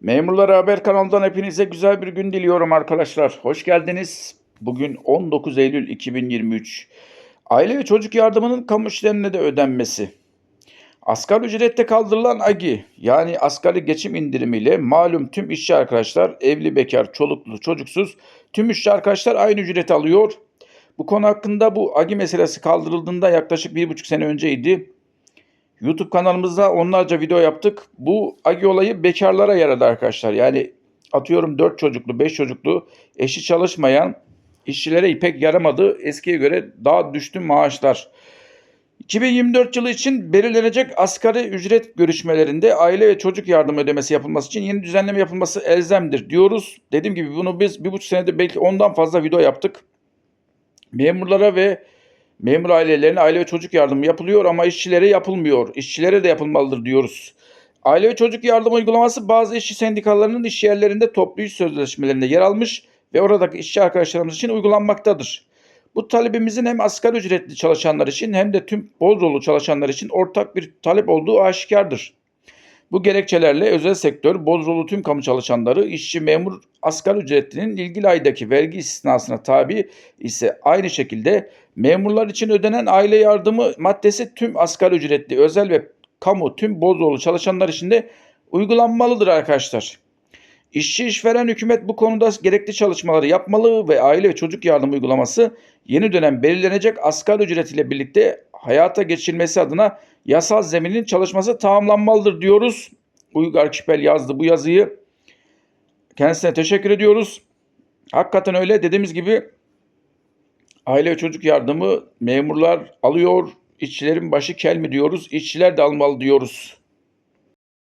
Memurlar Haber kanalından hepinize güzel bir gün diliyorum arkadaşlar. Hoş geldiniz. Bugün 19 Eylül 2023. Aile ve çocuk yardımının kamu işlerine de ödenmesi. Asgari ücrette kaldırılan AGİ yani asgari geçim indirimiyle malum tüm işçi arkadaşlar evli bekar çoluklu çocuksuz tüm işçi arkadaşlar aynı ücreti alıyor. Bu konu hakkında bu AGİ meselesi kaldırıldığında yaklaşık bir buçuk sene önceydi. YouTube kanalımızda onlarca video yaptık. Bu agi olayı bekarlara yaradı arkadaşlar. Yani atıyorum 4 çocuklu, 5 çocuklu, eşi çalışmayan işçilere pek yaramadı. Eskiye göre daha düştü maaşlar. 2024 yılı için belirlenecek asgari ücret görüşmelerinde aile ve çocuk yardım ödemesi yapılması için yeni düzenleme yapılması elzemdir diyoruz. Dediğim gibi bunu biz bir buçuk senede belki ondan fazla video yaptık. Memurlara ve Memur ailelerine aile ve çocuk yardımı yapılıyor ama işçilere yapılmıyor. İşçilere de yapılmalıdır diyoruz. Aile ve çocuk yardım uygulaması bazı işçi sendikalarının iş yerlerinde toplu iş sözleşmelerinde yer almış ve oradaki işçi arkadaşlarımız için uygulanmaktadır. Bu talebimizin hem asgari ücretli çalışanlar için hem de tüm bol çalışanlar için ortak bir talep olduğu aşikardır. Bu gerekçelerle özel sektör, bozrolu tüm kamu çalışanları, işçi, memur, asgari ücretlinin ilgili aydaki vergi istisnasına tabi ise aynı şekilde memurlar için ödenen aile yardımı maddesi tüm asgari ücretli, özel ve kamu tüm bozrolu çalışanlar için de uygulanmalıdır arkadaşlar. İşçi işveren hükümet bu konuda gerekli çalışmaları yapmalı ve aile ve çocuk yardım uygulaması yeni dönem belirlenecek asgari ücret ile birlikte hayata geçirilmesi adına yasal zeminin çalışması tamamlanmalıdır diyoruz. Uygar Kipel yazdı bu yazıyı. Kendisine teşekkür ediyoruz. Hakikaten öyle dediğimiz gibi aile ve çocuk yardımı memurlar alıyor. İşçilerin başı kel mi diyoruz. İşçiler de almalı diyoruz.